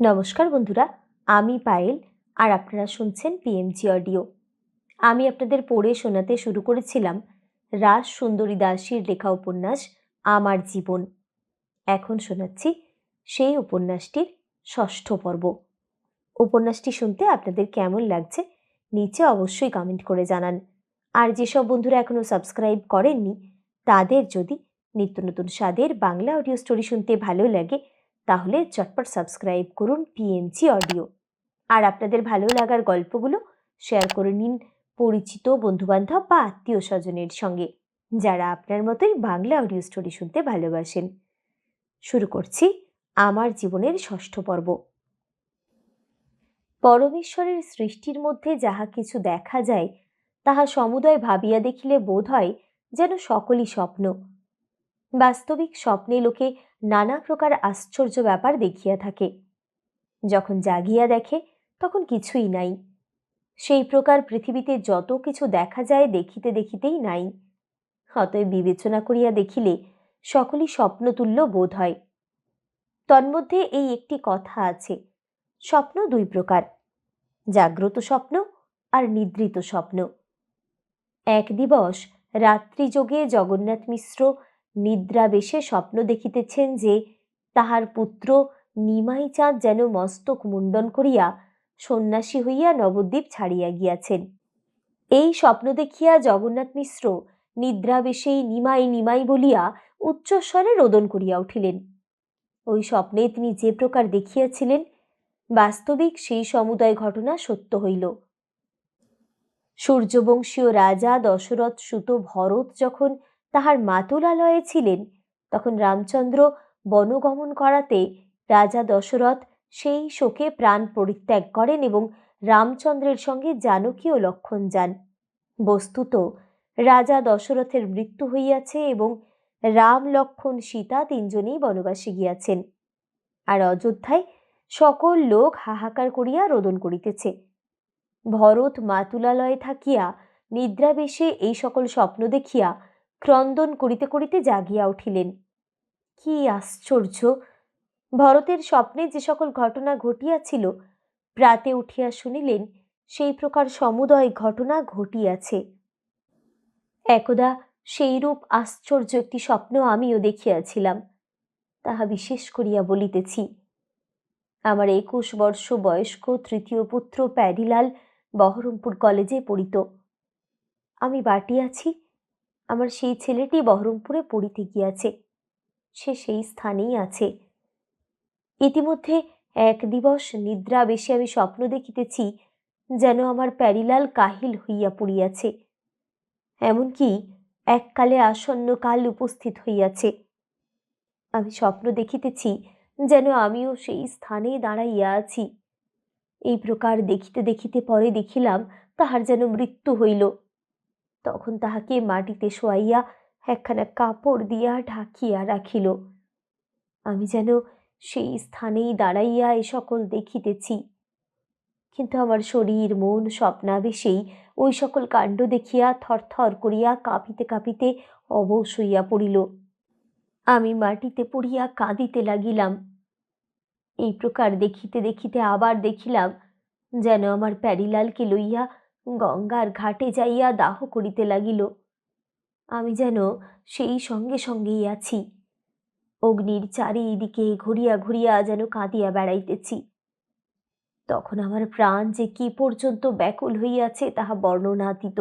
নমস্কার বন্ধুরা, আমি পায়েল আর আপনারা শুনছেন পিএমজি অডিও আমি আপনাদের পড়ে শোনাতে শুরু করেছিলাম রাস সুন্দরী দাসীর লেখা উপন্যাস আমার জীবন। এখন শোনাচ্ছি সেই উপন্যাসটির ষষ্ঠ পর্ব। উপন্যাসটি শুনতে আপনাদের কেমন লাগছে নিচে অবশ্যই কমেন্ট করে জানান। আর যেসব বন্ধুরা এখনও সাবস্ক্রাইব করেননি, তাদের যদি নিত্য নতুন স্বাদের বাংলা অডিও স্টোরি শুনতে ভালো লাগে তাহলে চটপট সাবস্ক্রাইব করুন পিএমজি অডিও আর আপনাদের ভালো লাগার গল্পগুলো শেয়ার করে নিন পরিচিত বন্ধুবান্ধব বা আত্মীয় স্বজনের সঙ্গে, যারা আপনার মতোই বাংলা অডিও স্টোরি শুনতে ভালোবাসেন। শুরু করছি আমার জীবনের ষষ্ঠ পর্ব। পরমেশ্বরের সৃষ্টির মধ্যে যাহা কিছু দেখা যায়, তাহা সমুদয় ভাবিয়া দেখিলে বোধ হয় যেন সকলই স্বপ্ন। বাস্তবিক স্বপ্নে লোকে নানা প্রকার আশ্চর্য ব্যাপার দেখিয়া থাকে। যখন জাগিয়া দেখে, তখন কিছুই নাই। সেই প্রকার পৃথিবীতে যত কিছু দেখা যায় দেখিতে দেখিতেই নাই। অতএব বিবেচনা করিয়া দেখিলে সকলই স্বপ্নতুল্য বোধ হয়। তন্মধ্যে এই একটি কথা আছে, স্বপ্ন দুই প্রকার, জাগ্রত স্বপ্ন আর নিদ্রিত স্বপ্ন। এক দিবস রাত্রিযোগে জগন্নাথ মিশ্র নিদ্রাবেশে স্বপ্ন দেখিতেছেন যে, তাহার পুত্র নিমাই চাঁদ যেন মস্তক মুণ্ডন করিয়া সন্ন্যাসী হইয়া নবদ্বীপ ছাড়িয়া গিয়াছেন। এই স্বপ্ন দেখিয়া জগন্নাথ মিশ্র নিদ্রাবেশেই নিমাই নিমাই বলিয়া উচ্চস্বরে রোদন করিয়া উঠিলেন। ওই স্বপ্নে তিনি যে প্রকার দেখিয়াছিলেন, বাস্তবিক সেই সমুদয় ঘটনা সত্য হইল। সূর্যবংশীয় রাজা দশরথ সুত ভরত যখন তাহার মাতুলালয়ে ছিলেন। তখন রামচন্দ্র বনগমন করাতে রাজা দশরথ সেই শোকে প্রাণ পরিত্যাগ করেন এবং রামচন্দ্রের সঙ্গে জানকী ও লক্ষণ যান। বস্তুত, রাজা দশরথের মৃত্যু হইয়াছে এবং রাম লক্ষণ সীতা তিনজনেই বনবাসে গিয়াছেন। আর অযোধ্যায় সকল লোক হাহাকার করিয়া রোদন করিতেছে। ভরত মাতুলালয়ে থাকিয়া নিদ্রাবেশে এই সকল স্বপ্ন দেখিয়া ক্রন্দন করিতে করিতে জাগিয়া উঠিলেন। কি আশ্চর্য! ভরতের স্বপ্নে যে সকল ঘটনা ঘটিয়াছিল, প্রাতে উঠিয়া শুনিলেন, সেই প্রকার সমুদয় ঘটনা ঘটিয়াছে। একদা সেইরূপ আশ্চর্য একটি স্বপ্ন আমিও দেখিয়াছিলাম, তাহা বিশেষ করিয়া বলিতেছি, আমার একুশ বর্ষ বয়স্ক তৃতীয় পুত্র প্যারিলাল বহরমপুর কলেজে পড়িত। আমি বাটিয়াছি আছি আমার সেই ছেলেটি বহরমপুরে পড়িতে গিয়াছে। সে সেই স্থানেই আছে। ইতিমধ্যে এক দিবস নিদ্রা বেশি আমি স্বপ্ন দেখিতেছি, যেন আমার প্যারিলাল কাহিল হইয়া পড়িয়াছে। এমনকি এককালে আসন্ন কাল উপস্থিত হইয়াছে। আমি স্বপ্ন দেখিতেছি, যেন আমিও সেই স্থানে দাঁড়াইয়া আছি। এই প্রকার দেখিতে দেখিতে পরে দেখিলাম, তাহার যেন মৃত্যু হইল। তখন তাহাকে মাটিতে শোয়াইয়া একখানা কাপড় দিয়া ঢাকিয়া রাখিল। আমি যেন সেই স্থানেই দাঁড়াইয়া এ সকল দেখিতেছি। কিন্তু আমার শরীর, মন, স্বপ্নাবেশেই ওই সকল কাণ্ড দেখিয়া থরথর করিয়া কাঁপিতে কাঁপিতে অবশ হইয়া পড়িল। আমি মাটিতে পড়িয়া কাঁদিতে লাগিলাম। এই প্রকার দেখিতে দেখিতে আবার দেখিলাম যেন আমার প্যারিলালকে লইয়া গঙ্গার ঘাটে যাইয়া দাহ করিতে লাগিল। আমি যেন সেই সঙ্গে সঙ্গেই আছি। অগ্নির চারিদিকে ঘুরিয়া ঘুরিয়া যেন কাঁদিয়া বেড়াইতেছি। তখন আমার প্রাণ যে কি পর্যন্ত ব্যাকুল হইয়াছে তাহা বর্ণনাতীত।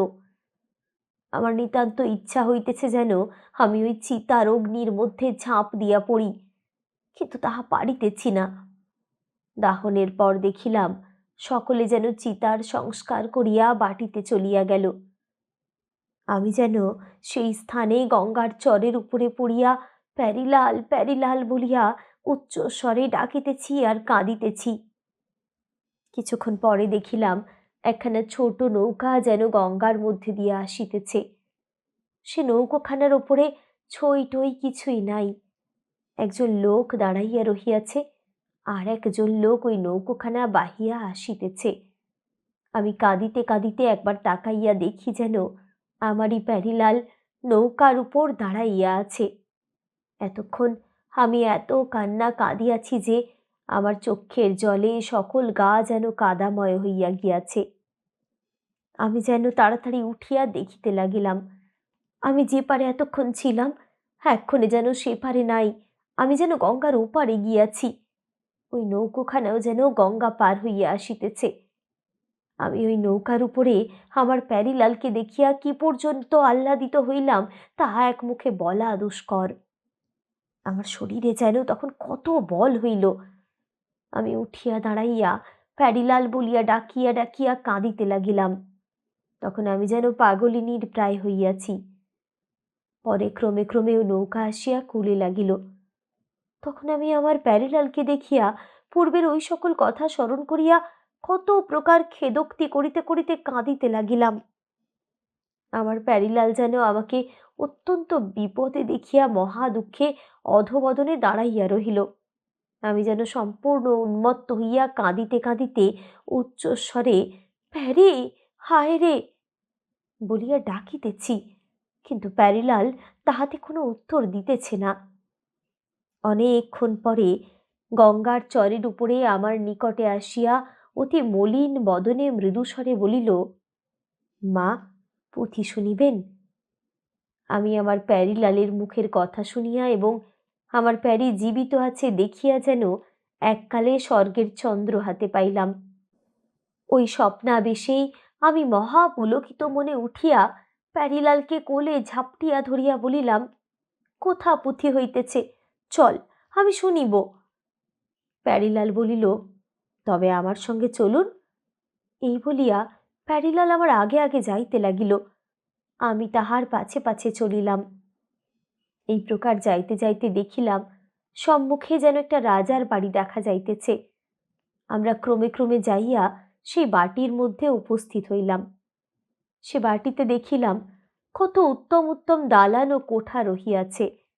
আমার নিতান্ত ইচ্ছা হইতেছে যেন আমি ওই চিতার অগ্নির মধ্যে ঝাঁপ দিয়া পড়ি, কিন্তু তাহা পারিতেছি না। দাহনের পর দেখিলাম সকলে যেন চিতার সংস্কার করিয়া বাটিতে চলিয়া গেল। আমি যেন সেই স্থানে গঙ্গার চরের উপরে পড়িয়া প্যারিলাল প্যারিলাল বলিয়া উচ্চ স্বরে ডাকিতেছি আর কাঁদিতেছি। কিছুক্ষণ পরে দেখিলাম একখানা ছোট নৌকা যেন গঙ্গার মধ্যে দিয়ে আসিতেছে। সে নৌকোখানার ওপরে ছই টই কিছুই নাই। একজন লোক দাঁড়াইয়া রহিয়াছে। আর একজন লোক ওই নৌকোখানা বাহিয়া আসিতেছে। আমি কাঁদিতে কাঁদিতে একবার তাকাইয়া দেখি যেন আমারই প্যারিলাল নৌকার উপর দাঁড়াইয়া আছে। এতক্ষণ আমি এত কান্না কাঁদিয়াছি যে আমার চক্ষের জলে সকল গা যেন কাদাময় হইয়া গিয়াছে। আমি যেন তাড়াতাড়ি উঠিয়া দেখিতে লাগিলাম। আমি যে পারে এতক্ষণ ছিলাম, এক্ষণে যেন সে পারে নাই। আমি যেন গঙ্গার ওপারে গিয়াছি। ওই নৌকোখানাও যেন গঙ্গা পার হইয়া আসিতেছে। আমি ওই নৌকার উপরে আমার প্যারিলালকে দেখিয়া কি পর্যন্ত আহ্লাদিত হইলাম, তাহা এক মুখে বলা দুষ্কর। আমার শরীরে যেন তখন কত বল হইল। আমি উঠিয়া দাঁড়াইয়া প্যারিলাল বলিয়া ডাকিয়া ডাকিয়া কাঁদিতে লাগিলাম। তখন আমি যেন পাগলিনীর প্রায় হইয়াছি। পরে ক্রমে ক্রমে ও নৌকা আসিয়া কুলে লাগিল। তখন আমি আমার প্যারিলালকে দেখিয়া পূর্বের ওই সকল কথা স্মরণ করিয়া কত প্রকার খেদোক্তি করিতে করিতে কাঁদিতে লাগিলাম। আমার প্যারিলাল যেন আমাকে অত্যন্ত বিপদে দেখিয়া মহা দুঃখে অধবদনে দাঁড়াইয়া রহিল। আমি যেন সম্পূর্ণ উন্মত্ত হইয়া কাঁদিতে কাঁদিতে উচ্চস্বরে প্যারি, হায় রে! বলিয়া ডাকিতেছি, কিন্তু প্যারিলাল তাহাতে কোনো উত্তর দিতেছে না। অনেকক্ষণ পরে গঙ্গার চরের উপরে আমার নিকটে আসিয়া অতি মলিন বদনে মৃদুস্বরে বলিল, মা, পুঁথি শুনিবেন? আমি আমার প্যারিলালের মুখের কথা শুনিয়া এবং আমার প্যারি জীবিত আছে দেখিয়া যেন এককালে স্বর্গের চন্দ্র হাতে পাইলাম। ওই স্বপ্নাবেশেই আমি মহা পুলকিত মনে উঠিয়া প্যারিলালকে কোলে ঝাপটিয়া ধরিয়া বলিলাম, কোথা পুঁথি হইতেছে? চল, আমি শুনিব। প্যারিলাল বলিল, তবে আমার সঙ্গে চলুন। এই বলিয়া প্যারিলাল আমার আগে আগে যাইতে লাগিল। আমি তাহার পাছে পাছে চলিলাম। এই প্রকার যাইতে যাইতে দেখিলাম, সম্মুখে যেন একটা রাজার বাড়ি দেখা যাইতেছে। আমরা ক্রমে ক্রমে যাইয়া সেই বাটির মধ্যে উপস্থিত হইলাম। সে বাটিতে দেখিলাম, কত উত্তম উত্তম দালান ও কোঠা রহিয়াছে।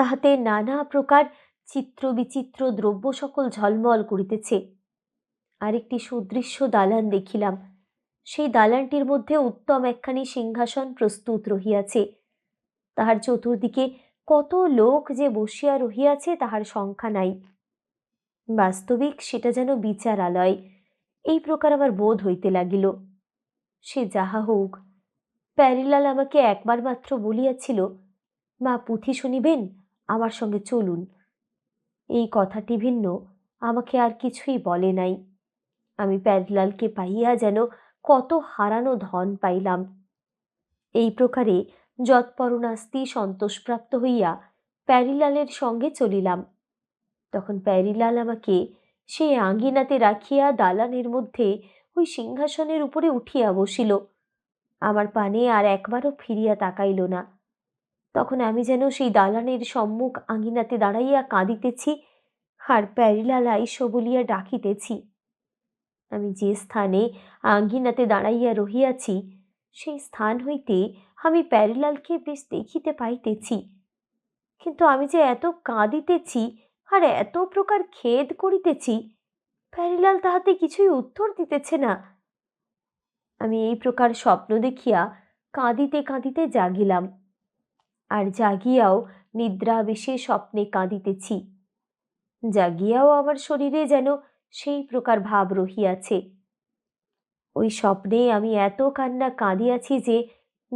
তাহাতে নানা প্রকার চিত্র বিচিত্র দ্রব্য সকল ঝলমল করিতেছে। আরেকটি সুদৃশ্য দালান দেখিলাম। সেই দালানটির মধ্যে উত্তম একখানি সিংহাসন প্রস্তুত রহিয়াছে। তাহার চতুর্দিকে কত লোক যে বসিয়া রহিয়াছে তাহার সংখ্যা নাই। বাস্তবিক সেটা যেন বিচারালয়, এই প্রকার আমার বোধ হইতে লাগিল। সে যাহা হোক প্যারিলাল আমাকে একবার মাত্র বলিয়াছিল, মা, পুঁথি শুনিবেন? আমার সঙ্গে চলুন। এই কথাটি ভিন্ন, আমাকে আর কিছুই বলে নাই। আমি প্যারিলালকে পাইয়া যেন কত হারানো ধন পাইলাম। এই প্রকারে যৎপরণাস্তি সন্তোষপ্রাপ্ত হইয়া প্যারিলালের সঙ্গে চলিলাম। তখন প্যারিলাল আমাকে সেই আঙ্গিনাতে রাখিয়া দালানের মধ্যে ওই সিংহাসনের উপরে উঠিয়া বসিল। আমার পানে আর একবারও ফিরিয়া তাকাইল না। তখন আমি যেন সেই দালানের সম্মুখ আঙ্গিনাতে দাঁড়াইয়া কাঁদিতেছি আর প্যারিলাল আইস বলিয়া ডাকিতেছি। আমি যে স্থানে আঙ্গিনাতে দাঁড়াইয়া রহিয়াছি, সেই স্থান হইতে আমি প্যারিলালকে বেশ দেখিতে পাইতেছি। কিন্তু আমি যে এত কাঁদিতেছি আর এত প্রকার খেদ করিতেছি, প্যারিলাল তাহাতে কিছুই উত্তর দিতেছে না। আমি এই প্রকার স্বপ্ন দেখিয়া কাঁদিতে কাঁদিতে জাগিলাম। আর জাগিয়াও নিদ্রাবেশে স্বপ্নে কাঁদিতেছি। জাগিয়াও আমার শরীরে যেন সেই প্রকার ভাব রহিয়াছে। ওই স্বপ্নে আমি এত কান্না কাঁদিয়াছি যে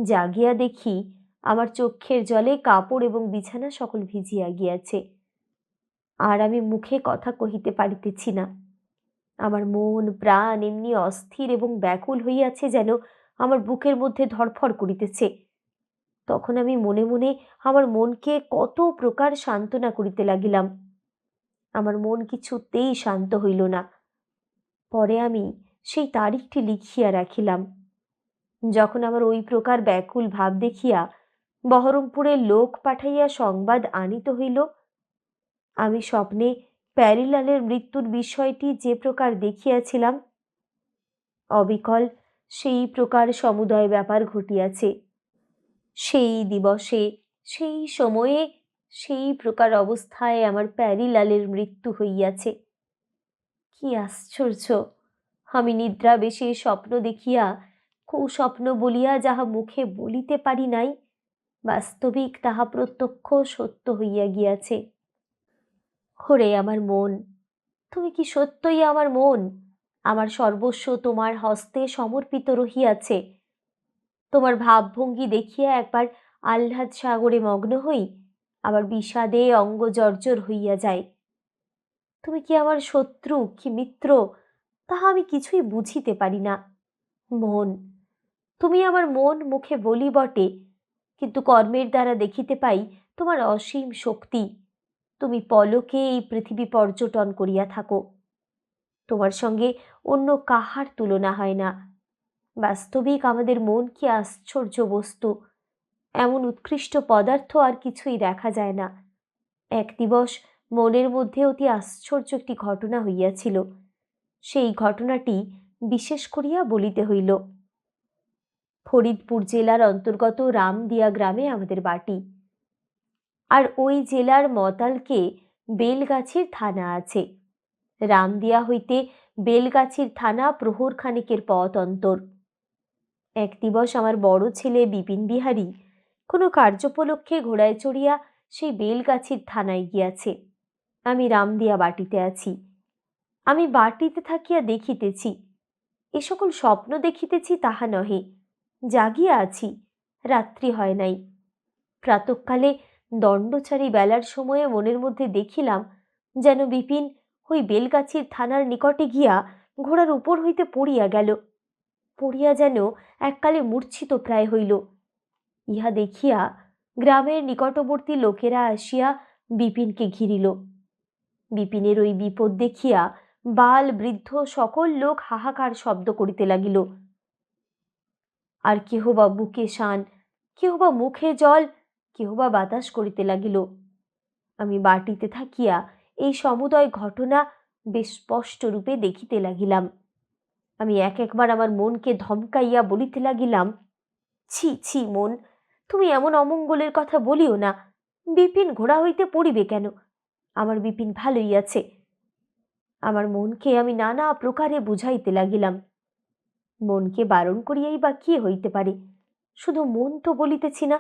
জাগিয়া দেখি আমার চক্ষের জলে কাপড় এবং বিছানা সকল ভিজিয়া গিয়াছে। আর আমি মুখে কথা কহিতে পারিতেছি না। আমার মন, প্রাণ এমনি অস্থির এবং ব্যাকুল হইয়াছে যেন আমার বুকের মধ্যে ধরফর করিতেছে। তখন আমি মনে মনে আমার মনকে কত প্রকার সান্ত্বনা করিতে লাগিলাম। আমার মন কিছুতেই শান্ত হইল না। পরে আমি সেই তারিখটি লিখিয়া রাখিলাম। যখন আমার ওই প্রকার ব্যাকুল ভাব দেখিয়া বহরমপুরের লোক পাঠাইয়া সংবাদ আনিত হইল, আমি স্বপ্নে প্যারিলালের মৃত্যুর বিষয়টি যে প্রকার দেখিয়াছিলাম, অবিকল সেই প্রকার সমুদয় ব্যাপার ঘটিয়াছে। সেই দিবসে, সেই সময়ে, সেই প্রকার অবস্থায় আমার প্যারিলালের মৃত্যু হইয়াছে। কি আশ্চর্য! আমি নিদ্রাবেশে স্বপ্ন দেখিয়া, কুস্বপ্ন বলিয়া যাহা মুখে বলিতে পারি নাই, বাস্তবিক তাহা প্রত্যক্ষ সত্য হইয়া গিয়াছে। ওরে আমার মন, তুমি কি সত্যই আমার মন? আমার সর্বস্ব তোমার হস্তে সমর্পিত রহিয়াছে। তোমার ভাবভঙ্গি দেখিয়া একবার আহ্লাদ সাগরে মগ্ন হই, আবার বিষাদে অঙ্গ জর্জর হইয়া যায় তুমি কি আমার শত্রু, কি মিত্র? তাহা আমি কিছুই বুঝিতে পারি না। মন, তুমি আমার মন মুখে বলি বটে, কিন্তু কর্মের দ্বারা দেখিতে পাই তোমার অসীম শক্তি। তুমি পলকে এই পৃথিবী পর্যটন করিয়া থাকো। তোমার সঙ্গে অন্য কাহার তুলনা হয় না। বাস্তবিক আমাদের মন কি আশ্চর্য বস্তু। এমন উৎকৃষ্ট পদার্থ আর কিছুই দেখা যায় না। এক দিবস মনের মধ্যে অতি আশ্চর্য একটি ঘটনা হইয়াছিল। সেই ঘটনাটি বিশেষ করিয়া বলিতে হইল। ফরিদপুর জেলার অন্তর্গত রামদিয়া গ্রামে আমাদের বাটি। আর ওই জেলার মতালকে বেলগাছির থানা আছে। রামদিয়া হইতে বেলগাছির থানা প্রহর খানিকের পথ অন্তর। এক দিবস আমার বড় ছেলে বিপিন বিহারী কোনো কার্যোপলক্ষে ঘোড়ায় চড়িয়া সেই বেলগাছির থানায় গিয়াছে। আমি রামদিয়া বাটিতে আছি। আমি বাটিতে থাকিয়া দেখিতেছি। এ সকল স্বপ্ন দেখিতেছি তাহা নহে। জাগিয়া আছি। রাত্রি হয় নাই। প্রাতকালে দণ্ডচারী বেলার সময়ে মনের মধ্যে দেখিলাম যেন বিপিন ওই বেলগাছির থানার নিকটে গিয়া ঘোড়ার উপর হইতে পড়িয়া গেল। পড়িয়া যেন এককালে মূর্ছিত প্রায় হইল। ইহা দেখিয়া গ্রামের নিকটবর্তী লোকেরা আসিয়া বিপিনকে ঘিরিল। বিপিনের ওই বিপদ দেখিয়া বাল বৃদ্ধ সকল লোক হাহাকার শব্দ করিতে লাগিল। আর কেহ বা বুকে শান, কেহ বা মুখে জল, কেহ বা বাতাস করিতে লাগিল। আমি বাটিতে থাকিয়া এই সমুদয় ঘটনা বেশ স্পষ্ট রূপে দেখিতে লাগিলাম। আমি এক একবার আমার মনকে ধমকাইয়া বলিতে লাগিলাম, ছি ছি, মন, তুমি এমন অমঙ্গলের কথা বলিও না। বিপিন ঘোড়া হইতে পড়িবে কেন? আমার বিপিন ভালোই আছে। আমার মনকে আমি নানা প্রকারে বুঝাইতে লাগিলাম। মনকে বারণ করিয়াই বা কি হইতে পারে? শুধু মন তো বলিতেছি না।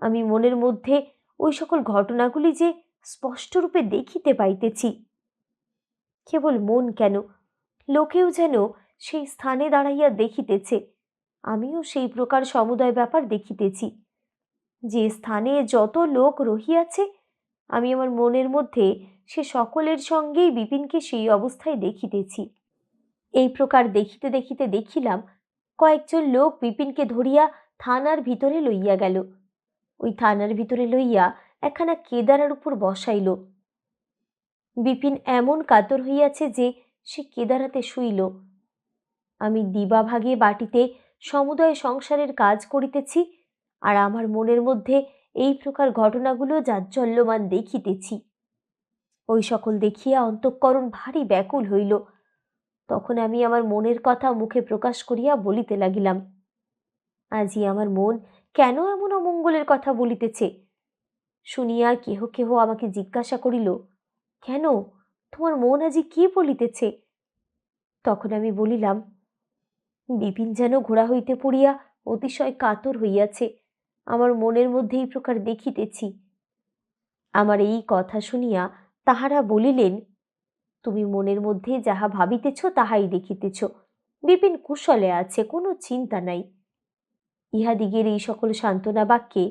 আমি মনের মধ্যে ওই সকল ঘটনাগুলি যে স্পষ্টরূপে দেখিতে পাইতেছি। কেবল মন কেন? লোকেও যেন সেই স্থানে দাঁড়াইয়া দেখিতেছে। আমিও সেই প্রকার সমুদয় ব্যাপার দেখিতেছি। যে স্থানে যত লোক রহিয়াছে, আমি আমার মনের মধ্যে সে সকলের সঙ্গেই বিপিনকে সেই অবস্থায় দেখিতেছি। এই প্রকার দেখিতে দেখিতে দেখিলাম, কয়েকজন লোক বিপিনকে ধরিয়া থানার ভিতরে লইয়া গেল। ওই থানার ভিতরে লইয়া একখানা কেদারার উপর বসাইল। বিপিন এমন কাতর হইয়াছে যে সে কেদারাতে শুইল। আমি দিবাভাগে বাটিতে সমুদয় সংসারের কাজ করিতেছি আর আমার মনের মধ্যে এই প্রকার ঘটনাগুলো জাজ্জল্যমান দেখিতেছি। ওই সকল দেখিয়া অন্তঃকরণ ভারী ব্যাকুল হইল। তখন আমি আমার মনের কথা মুখে প্রকাশ করিয়া বলিতে লাগিলাম, আজি আমার মন কেন এমন অমঙ্গলের কথা বলিতেছে? শুনিয়া কেহ কেহ আমাকে জিজ্ঞাসা করিল, কেন? তোমার মন আজি কি বলিতেছে? তখন আমি বলিলাম বিপিন যেন ঘোড়া হইতে পড়িয়া অতিশয় কাতর হইয়াছে। আমার মনের মধ্যে এই প্রকার দেখিতেছি। আমার এই কথা শুনিয়া তাহারা বলিলেন, তুমি মনের মধ্যে যাহা ভাবিতেছ, তাহাই দেখিতেছ। বিপিন কুশলে আছে, কোনো চিন্তা নাই ইহাদিগের এই সকল সান্ত্বনা বাক্যে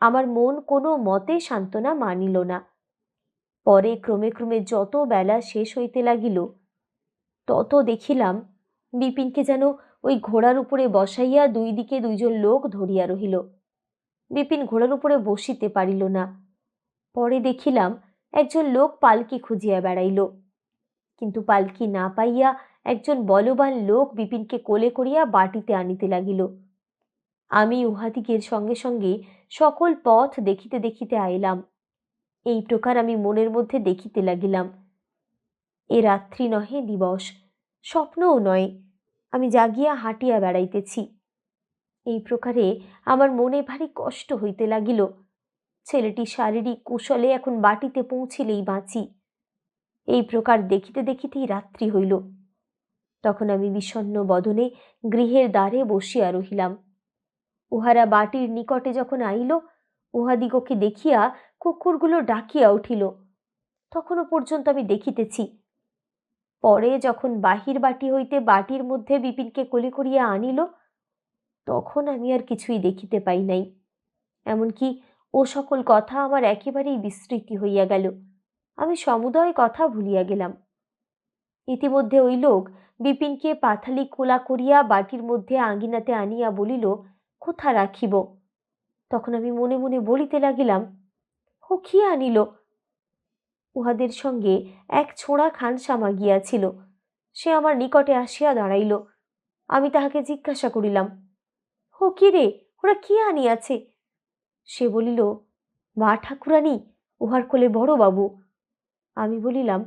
আমার মন কোনো মতে সান্ত্বনা মানিল না। পরে ক্রমে ক্রমে যত বেলা শেষ হইতে লাগিল, তত দেখিলাম বিপিনকে যেন ওই ঘোড়ার উপরে বসাইয়া দুই দিকে দুইজন লোক ধরিয়া রহিল। বিপিন ঘোড়ার উপরে বসিতে পারিল না। পরে দেখিলাম একজন লোক পালকি খুঁজিয়া বেড়াইল। কিন্তু পালকি না পাইয়া একজন বলবান লোক বিপিনকে কোলে করিয়া বাটিতে আনিতে লাগিল। আমি উহাদিগের সঙ্গে সঙ্গে সকল পথ দেখিতে দেখিতে আইলাম। এই প্রকার আমি মনের মধ্যে দেখিতে লাগিলাম। এ রাত্রি নহে দিবস, স্বপ্নও নয়। আমি জাগিয়া হাঁটিয়া বেড়াইতেছি। এই প্রকারে আমার মনে ভারী কষ্ট হইতে লাগিল। ছেলেটি শারীরিক কুশলে এখন বাটিতে পৌঁছিলেই বাঁচি। এই প্রকার দেখিতে দেখিতেই রাত্রি হইল। তখন আমি বিষণ্ন বদনে গৃহের দ্বারে বসিয়া রহিলাম। উহারা বাটির নিকটে যখন আইল, উহাদিগকে দেখিয়া কুকুরগুলো ডাকিয়া উঠিল। তখনও পর্যন্ত আমি দেখিতেছি পরে যখন বাহির বাটি হইতে বাটির মধ্যে বিপিনকে কোলে করিয়া আনিল, তখন আমি আর কিছুই দেখিতে পাই নাই। এমনকি ও সকল কথা আমার একেবারেই বিস্মৃতি হইয়া গেল। আমি সমুদয় কথা ভুলিয়া গেলাম। ইতিমধ্যে ওই লোক বিপিনকে পাথালি কোলা করিয়া বাটির মধ্যে আঙ্গিনাতে আনিয়া বলিল, কোথা রাখিব? তখন আমি মনে মনে বলিতে লাগিলাম, ও কি আনিল? উহাদের সঙ্গে এক ছোঁড়া খানসামা গিয়াছিল। সে আমার নিকটে আসিয়া দাঁড়াইল। আমি তাহাকে জিজ্ঞাসা করিলাম হো কি রে, ওরা কি আনিয়াছে? সে বলিল, মা ঠাকুরানী, উহার কোলে বড়বাবু আমি বলিলাম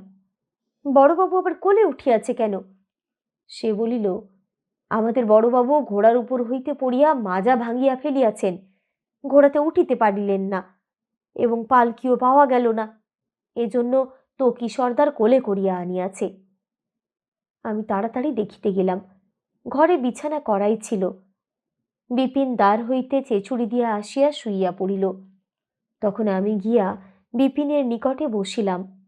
বড়বাবু আবার কোলে উঠিয়াছে কেন? সে বলিল, আমাদের বড়বাবু ঘোড়ার উপর হইতে পড়িয়া মাজা ভাঙিয়া ফেলিয়াছেন। ঘোড়াতে উঠিতে পারিলেন না এবং পালকিও পাওয়া গেল না। এজন্য তকি সর্দার কোলে করিয়া আনিয়াছে। আমি তাড়াতাড়ি দেখিতে গেলাম, ঘরে বিছানা করাই ছিল। বিপিন দ্বার হইতে চেঁচুড়ি দিয়া আসিয়া শুইয়া পড়িল। তখন আমি গিয়া বিপিনের নিকটে বসিলাম।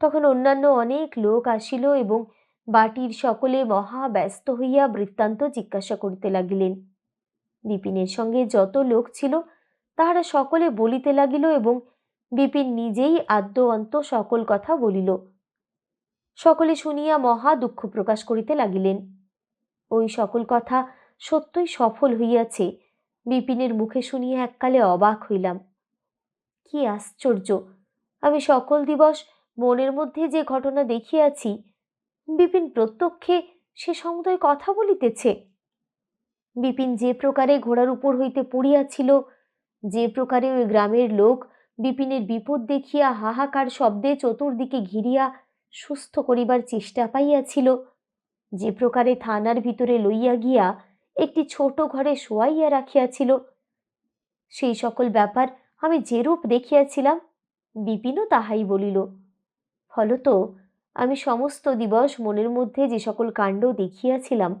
তখন অন্যান্য অনেক লোক আসিল এবং বাটির সকলে মহা ব্যস্ত হইয়া বৃত্তান্ত জিজ্ঞাসা করিতে লাগিলেন। বিপিনের সঙ্গে যত লোক ছিল, তাহারা সকলে বলিতে লাগিল এবং বিপিন নিজেই আদ্য অন্ত সকল কথা বলিল। সকলে শুনিয়া মহা দুঃখ প্রকাশ করিতে লাগিলেন। ওই সকল কথা সত্যই সফল হইয়াছে। বিপিনের মুখে শুনিয়া এককালে অবাক হইলাম। কি আশ্চর্য! আমি সকল দিবস মনের মধ্যে যে ঘটনা দেখিয়াছি, বিপিন প্রত্যক্ষে সে সমুদয় কথা বলিতেছে। বিপিন যে প্রকারে ঘোড়ার উপর হইতে পড়িয়াছিল, যে প্রকারে ওই গ্রামের লোক বিপিনের বিপদ দেখিয়া হাহাকার শব্দে চতুর্দিকে ঘিরিয়া সুস্থ করিবার চেষ্টা পাইয়াছিল। যে প্রকারে থানার ভিতরে লইয়া গিয়া একটি ছোট ঘরে শোয়াইয়া রাখিয়াছিল। সেই সকল ব্যাপার আমি যেরূপ দেখিয়াছিলাম, বিপিনও তাহাই বলিল। ফলত আমি সমস্ত দিবস মনের মধ্যে যে সকল কাণ্ড দেখিয়াছিলাম,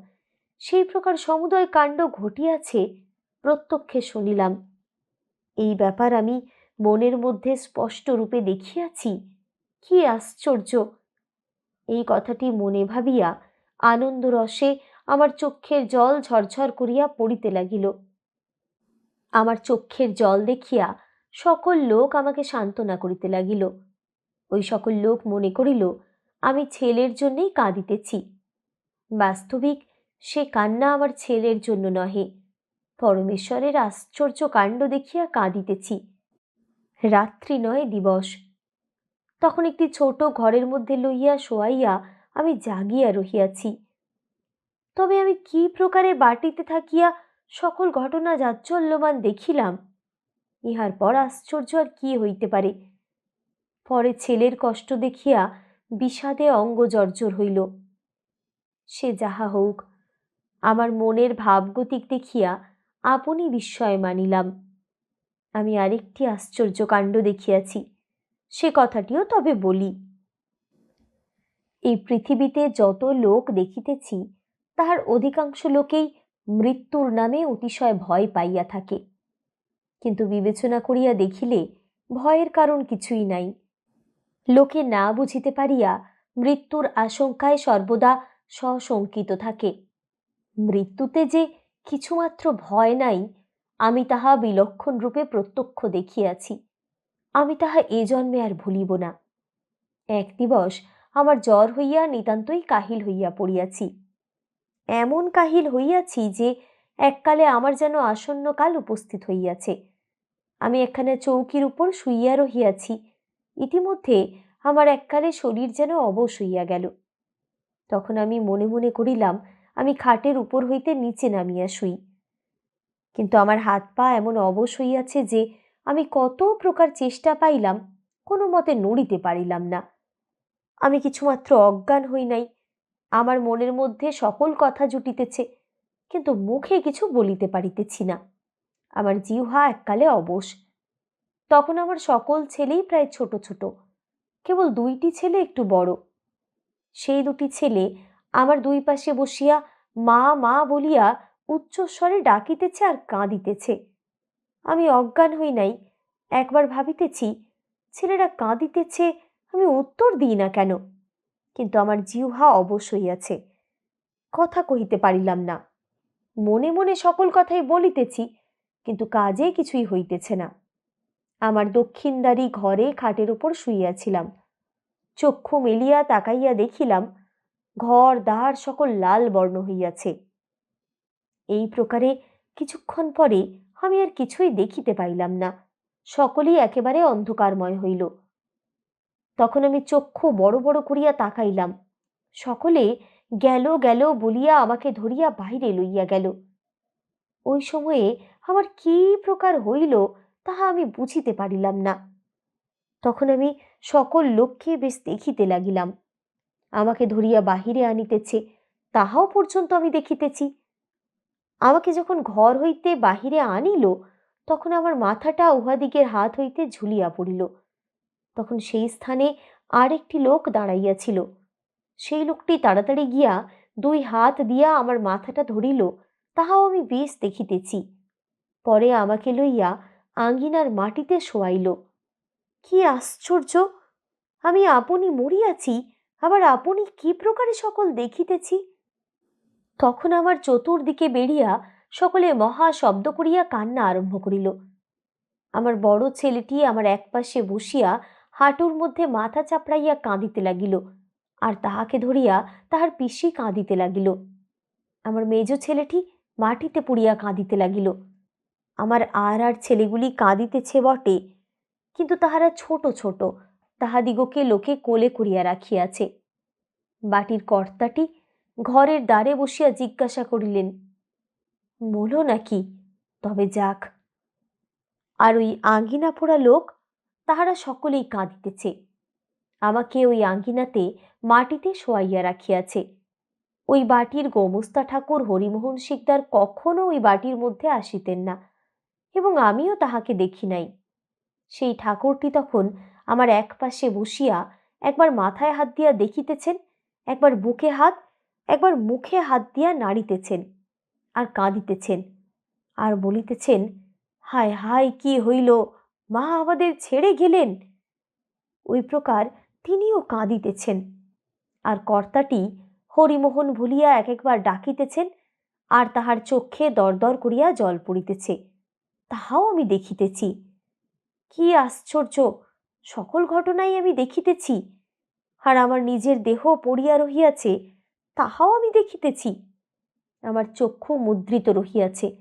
সেই প্রকার সমুদয় কাণ্ড ঘটিয়াছে প্রত্যক্ষে শুনিলাম। এই ব্যাপার আমি মনের মধ্যে স্পষ্ট রূপে দেখিয়াছি। কি আশ্চর্য! এই কথাটি মনে ভাবিয়া আনন্দ রসে আমার চক্ষের জল ঝরঝর করিয়া পড়িতে লাগিল। আমার চক্ষের জল দেখিয়া সকল লোক আমাকে সান্ত্বনা করিতে লাগিল। ওই সকল লোক মনে করিল, আমি ছেলের জন্যেই কাঁদিতেছি। বাস্তবিক সে কান্না আমার ছেলের জন্য নহে, পরমেশ্বরের আশ্চর্য কাণ্ড দেখিয়া কাঁদিতেছি। রাত্রি নয়, দিবস। তখন একটি ছোট ঘরের মধ্যে লইয়া শোয়াইয়া আমি জাগিয়া রহিয়াছি। তবে আমি কি প্রকারে বাটিতে থাকিয়া সকল ঘটনা যাচ্ছল্যমান দেখিলাম, ইহার পর আশ্চর্য আর কি হইতে পারে। পরে ছেলের কষ্ট দেখিয়া বিষাদে অঙ্গ জর্জর হইল। সে যাহা হোক আমার মনের ভাবগতিক দেখিয়া আপনি বিস্ময় মানিলাম। আমি আরেকটি আশ্চর্য কাণ্ড দেখিয়াছি। সে কথাটিও তবে বলি। এই পৃথিবীতে যত লোক দেখিতেছি, তাহার অধিকাংশ লোকেই মৃত্যুর নামে অতিশয় ভয় পাইয়া থাকে। কিন্তু বিবেচনা করিয়া দেখিলে ভয়ের কারণ কিছুই নাই। লোকে না বুঝিতে পারিয়া মৃত্যুর আশঙ্কায় সর্বদা সশঙ্কিত থাকে। মৃত্যুতে যে কিছুমাত্র ভয় নাই আমি তাহা বিলক্ষণ রূপে প্রত্যক্ষ দেখিয়াছি। আমি তাহা এ জন্মে আর ভুলিব না। এক দিবস আমার জ্বর হইয়া নিতান্তই কাহিল হইয়া পড়িয়াছি। এমন কাহিল হইয়াছি যে এককালে আমার যেন আসন্ন কাল উপস্থিত হইয়াছে। আমি একখানা চৌকির উপর শুইয়া রহিয়াছি। ইতিমধ্যে আমার এককালে শরীর যেন অবশ হইয়া গেল। তখন আমি মনে মনে করিলাম, আমি খাটের উপর হইতে নিচে নামিয়া শুই। কিন্তু আমার হাত পা এমন অবশ হইয়াছে যে আমি কত প্রকার চেষ্টা পাইলাম, কোনো মতে নড়িতে পারিলাম না। আমি কিছুমাত্র অজ্ঞান হই নাই, আমার মনের মধ্যে সকল কথা জুটিতেছে, কিন্তু মুখে কিছু বলিতে পারিতেছি না। আমার জিহ্বা এককালে অবশ। তখন আমার সকল ছেলেই প্রায় ছোট ছোট, কেবল দুইটি ছেলে একটু বড়। সেই দুটি ছেলে আমার দুই পাশে বসিয়া মা মা বলিয়া উচ্চস্বরে ডাকিতেছে আর কাঁদিতেছে। আমি অজ্ঞান হই নাই। একবার ভাবিতেছি, ছেলেরা কাঁদিতেছে, আমি উত্তর দিই না কেন? কিন্তু আমার জিহ্বা অবশ হইয়াছে। কথা কহিতে পারিলাম না। মনে মনে সকল কথাই বলিতেছি, কিন্তু কাজে কিছুই হইতেছে না। আমার দক্ষিণদারি ঘরে খাটের উপর শুইয়াছিলাম। চক্ষু মেলিয়া তাকাইয়া দেখিলাম, ঘর, দ্বার সকল লাল বর্ণ হইয়াছে। এই কিছুক্ষণ পরে আমি আর কিছুই দেখিতে পাইলাম না। সকলেই একেবারে অন্ধকারময় হইল। তখন আমি চক্ষু বড় বড় করিয়া তাকাইলাম। সকলে গেল গেল বলিয়া আমাকে ধরিয়া বাহিরে লইয়া গেল। ওই সময়ে আমার কি প্রকার হইল তাহা আমি বুঝিতে পারিলাম না। তখন আমি সকল লোককে বেশ দেখিতে লাগিলাম। আমাকে ধরিয়া বাহিরে আনিতেছে, তাহাও পর্যন্ত আমি দেখিতেছি। আমাকে যখন ঘর হইতে বাহিরে আনিল, তখন আমার মাথাটা উহাদিগের হাত হইতে ঝুলিয়া পড়িল। তখন সেই স্থানে আরেকটি লোক দাঁড়াইয়াছিল। সেই লোকটি তাড়াতাড়ি গিয়া দুই হাত দিয়া আমার মাথাটা ধরিল, তাহাও আমি বেশ দেখিতেছি। পরে আমাকে লইয়া আঙ্গিনার মাটিতে শোয়াইল। কি আশ্চর্য! আমি আপনি মরিয়াছি, আবার আপনি কি প্রকারে সকল দেখিতেছি? তখন আমার চতুর্দিকে বেরিয়া সকলে মহা শব্দ করিয়া কান্না আরম্ভ করিল। আমার বড় ছেলেটি আমার একপাশে বসিয়া হাঁটুর মধ্যে মাথা চাপড়াইয়া কাঁদিতে লাগিল আর তাহাকে ধরিয়া তাহার পিসি কাঁদিতে লাগিল। আমার মেজ ছেলেটি মাটিতে পুড়িয়া কাঁদিতে লাগিল। আমার আর আর ছেলেগুলি কাঁদিতেছে বটে, কিন্তু তাহারা ছোট ছোট, তাহাদিগকে লোকে কোলে করিয়া রাখিয়াছে। বাটির কর্তাটি ঘরের দ্বারে বসিয়া জিজ্ঞাসা করিলেন, মলো নাকি? তবে যাক। আর ওই আঙ্গিনা পোড়া লোক? তাহারা সকলেই কাঁদিতেছে। আমাকে ওই আঙ্গিনাতে মাটিতে শোয়াইয়া রাখিয়াছে। ওই বাটির গোমস্তা ঠাকুর হরিমোহন শিকদার কখনো ওই বাটির মধ্যে আসিতেন না এবং আমিও তাহাকে দেখি নাই। সেই ঠাকুরটি তখন আমার এক পাশে বসিয়া একবার মাথায় হাত দিয়া দেখিতেছেন, একবার বুকে হাত একবার মুখে হাত দিয়া নাড়িতেছেন আর কাঁদিতেছেন আর বলিতেছেন, হায় হায়, কি হইল? মা আমাদের ছেড়ে গেলেন? ওই প্রকার তিনিও কাঁদিতেছেন আর কর্তাটি হরিমোহন ভুলিয়া এক একবার ডাকিতেছেন আর তাহার চক্ষে দরদর করিয়া জল পড়িতেছে। তাহাও আমি দেখিতেছি। কি আশ্চর্য! সকল ঘটনাই আমি দেখিতেছি। আর আমার নিজের দেহ পড়িয়া রহিয়াছে তাহাও আমি দেখিতেছি। আমার চক্ষু মুদ্রিত রহিয়াছে।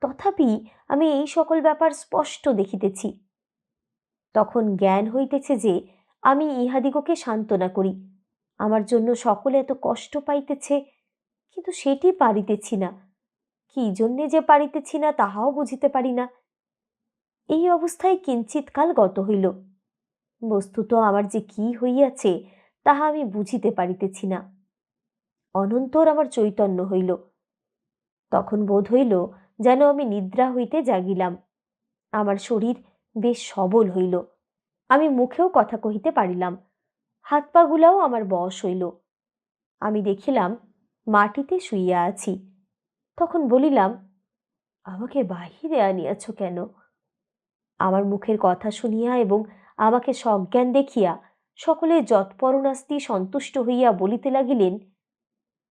তথাপি আমি এই সকল ব্যাপার স্পষ্ট দেখিতেছি। তখন জ্ঞান হইতেছে যে, আমি ইহাদিগকে সান্ত্বনা করি। আমার জন্য সকলে এত কষ্ট পাইতেছে, কিন্তু সেটি পারিতেছি না। কি জন্যে যে পারিতেছি না, তাহাও বুঝিতে পারি না। এই অবস্থায় কিঞ্চিৎকাল গত হইল। বস্তুত আমার যে কি হইয়াছে, তাহা আমি বুঝিতে পারিতেছি না। অনন্তর আমার চৈতন্য হইল। তখন বোধ হইল যেন আমি নিদ্রা হইতে জাগিলাম। আমার শরীর বেশ সবল হইল। আমি মুখেও কথা কহিতে পারিলাম। হাত পাগুলাও আমার বশ হইল। আমি দেখিলাম মাটিতে শুইয়া আছি। তখন বলিলাম, আমাকে বাহিরে আনিয়াছ কেন? আমার মুখের কথা শুনিয়া এবং আমাকে সজ্ঞান দেখিয়া সকলে যৎপরণাস্তি সন্তুষ্ট হইয়া বলিতে লাগিলেন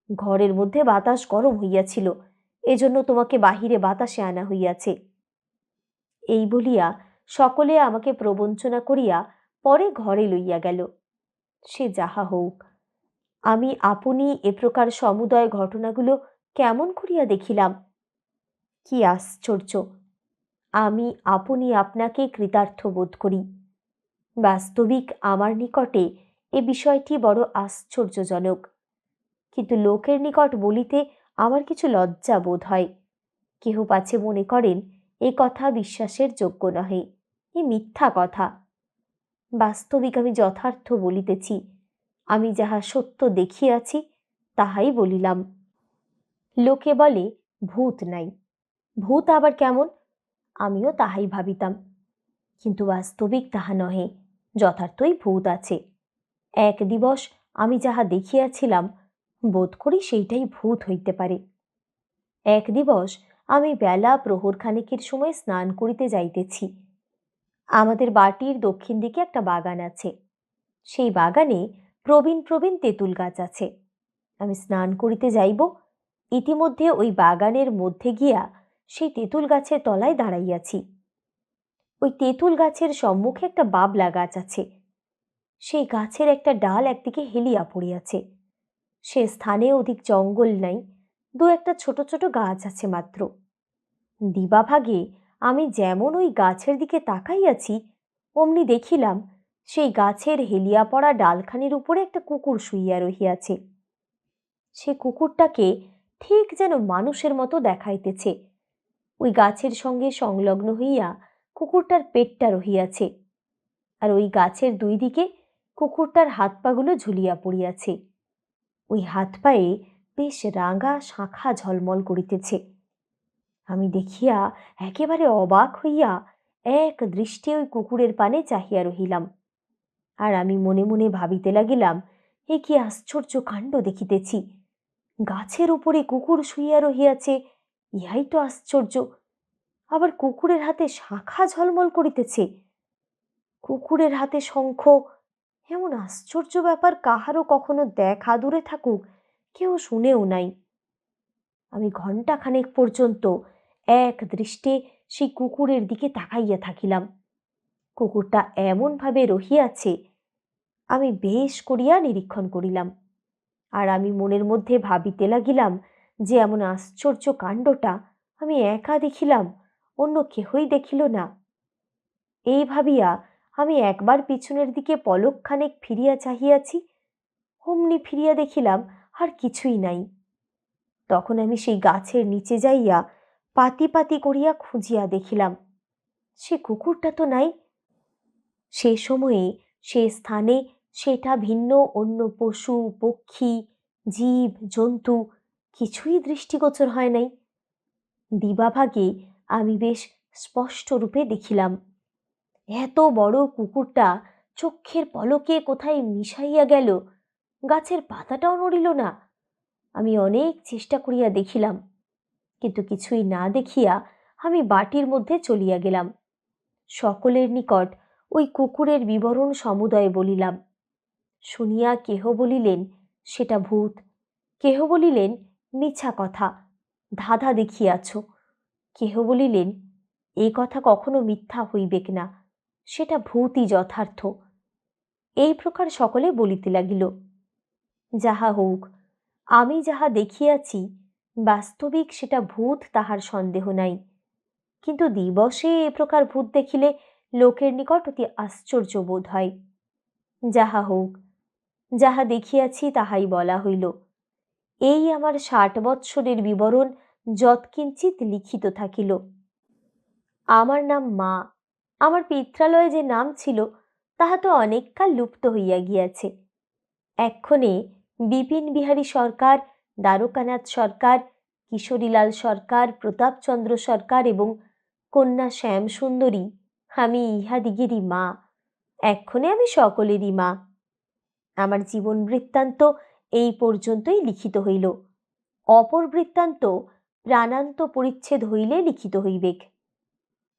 ঘরের মধ্যে বাতাস গরম হইয়াছিল, এজন্য তোমাকে বাহিরে বাতাসে আনা হইয়াছে। এই বলিয়া সকলে আমাকে প্রবঞ্চনা করিয়া পরে ঘরে লইয়া গেল। সে যাহা হোক, আমি আপনি এ প্রকার সমুদয় ঘটনাগুলো কেমন করিয়া দেখিলাম? কি আশ্চর্য, আমি আপনি আপনাকে কৃতার্থ বোধ করি। বাস্তবিক আমার নিকটে এ বিষয়টি বড় আশ্চর্যজনক। কিন্তু লোকের নিকট বলিতে আমার কিছু লজ্জা বোধ হয়। কেহ পাছে মনে করেন, এ কথা বিশ্বাসের যোগ্য নহে, এ মিথ্যা কথা। বাস্তবিক আমি যথার্থ বলিতেছি, আমি যাহা সত্য দেখিয়াছি, তাহাই বলিলাম। লোকে বলে, ভূত নাই। ভূত আবার কেমন? আমিও তাহাই ভাবিতাম। কিন্তু বাস্তবিক তাহা নহে, যথার্থই ভূত আছে। এক দিবস আমি যাহা দেখিয়াছিলাম বোধ করি সেইটাই ভূত হইতে পারে। এক দিবস আমি বেলা প্রহর খানিকের সময় স্নান করিতে যাইতেছি। আমাদের বাটির দক্ষিণ দিকে একটা বাগান আছে। সেই বাগানে প্রবীণ প্রবীণ তেঁতুল গাছ আছে। আমি স্নান করিতে যাইব। ইতিমধ্যে ওই বাগানের মধ্যে গিয়া সেই তেঁতুল গাছের তলায় দাঁড়াইয়াছি। ওই তেঁতুল গাছের সম্মুখে একটা বাবলা গাছ আছে। সেই গাছের একটা ডাল একদিকে হেলিয়া পড়িয়াছে। সে স্থানে অধিক জঙ্গল নাই, দু একটা ছোট ছোট গাছ আছে মাত্র। দিবাভাগে আমি যেমন ওই গাছের দিকে তাকাইয়াছি, অমনি দেখিলাম সেই গাছের হেলিয়া পড়া ডালখানির উপরে একটা কুকুর শুইয়া রহিয়াছে। সে কুকুরটাকে ঠিক যেন মানুষের মতো দেখাইতেছে। ওই গাছের সঙ্গে সংলগ্ন হইয়া কুকুরটার পেটটা রহিয়াছে আর ওই গাছের দুই দিকে কুকুরটার হাত পাগুলো ঝুলিয়া পড়িয়াছে। ওই হাত পায়ে বেশ রাঙা শাঁখা ঝলমল করিতেছে। আমি দেখিয়া একেবারে অবাক হইয়া এক দৃষ্টে ওই কুকুরের পানে চাহিয়া রহিলাম। আর আমি মনে মনে ভাবিতে লাগিলাম এ কি আশ্চর্য কাণ্ড দেখিতেছি! গাছের উপরে কুকুর শুইয়া রহিয়াছে, ইহাই তো আশ্চর্য! আবার কুকুরের হাতে শাখা ঝলমল করিতেছে। কুকুরের হাতে শঙ্খ এমন আশ্চর্য ব্যাপার কাহারও কখনো দেখা দূরে থাকুক, কেউ শুনেও নাই। আমি ঘণ্টাখানেক পর্যন্ত এক দৃষ্টে সেই কুকুরের দিকে তাকাইয়া থাকিলাম। কুকুরটা এমনভাবে রহিয়াছে, আমি বেশ করিয়া নিরীক্ষণ করিলাম আর আমি মনের মধ্যে ভাবিতে লাগিলাম যে এমন আশ্চর্য কাণ্ডটা আমি একা দেখিলাম, অন্য কেহই দেখিল না। এই ভাবিয়া আমি একবার পিছনের দিকে পলকখানেক ফিরিয়া চাহিয়াছি, অমনি ফিরিয়া দেখিলাম আর কিছুই নাই। তখন আমি সেই গাছের নিচে যাইয়া পাতি পাতি করিয়া খুঁজিয়া দেখিলাম, সে কুকুরটা তো নাই। সে সময়ে সে স্থানে সেটা ভিন্ন, অন্য পশু, পক্ষী, জীব, জন্তু কিছুই দৃষ্টিগোচর হয় নাই। দিবাভাগে আমি বেশ স্পষ্ট রূপে দেখিলাম। এত বড় কুকুরটা চক্ষের পলকে কোথায় মিশাইয়া গেল? গাছের পাতাটাও নড়িল না। আমি অনেক চেষ্টা করিয়া দেখিলাম, কিন্তু কিছুই না দেখিয়া আমি বাটির মধ্যে চলিয়া গেলাম। সকলের নিকট ওই কুকুরের বিবরণ সমুদয় বলিলাম। শুনিয়া কেহ বলিলেন, সেটা ভূত। কেহ বলিলেন, মিছা কথা, ধাঁধা দেখিয়াছ। কেহ বলিলেন, এ কথা কখনো মিথ্যা হইবেক না। সেটা ভূতই যথার্থ। এই প্রকার সকলে বলিতে লাগিল, যাহা হোক আমি যাহা দেখিয়াছি, বাস্তবিক সেটা ভূত তাহার সন্দেহ নাই। কিন্তু দিবসে এ প্রকার ভূত দেখিলে লোকের নিকট অতি আশ্চর্য বোধ হয়। যাহা হোক যাহা দেখিয়াছি তাহাই বলা হইল। এই আমার ষাট বৎসরের বিবরণ যৎকিঞ্চিত লিখিত থাকিল। আমার নাম মা আমার পিত্রালয়ে যে নাম ছিল, তাহা তো অনেককাল লুপ্ত হইয়া গিয়াছে। এক্ষণে বিপিন বিহারী সরকার, দ্বারকানাথ সরকার, কিশোরীলাল সরকার, প্রতাপচন্দ্র সরকার এবং কন্যা শ্যাম সুন্দরী আমি ইহাদিগেরই মা। এক্ষণে আমি সকলেরই মা। আমার জীবন বৃত্তান্ত এই পর্যন্তই লিখিত হইল। অপর বৃত্তান্ত প্রাণান্ত পরিচ্ছেদ হইলে লিখিত হইবেক।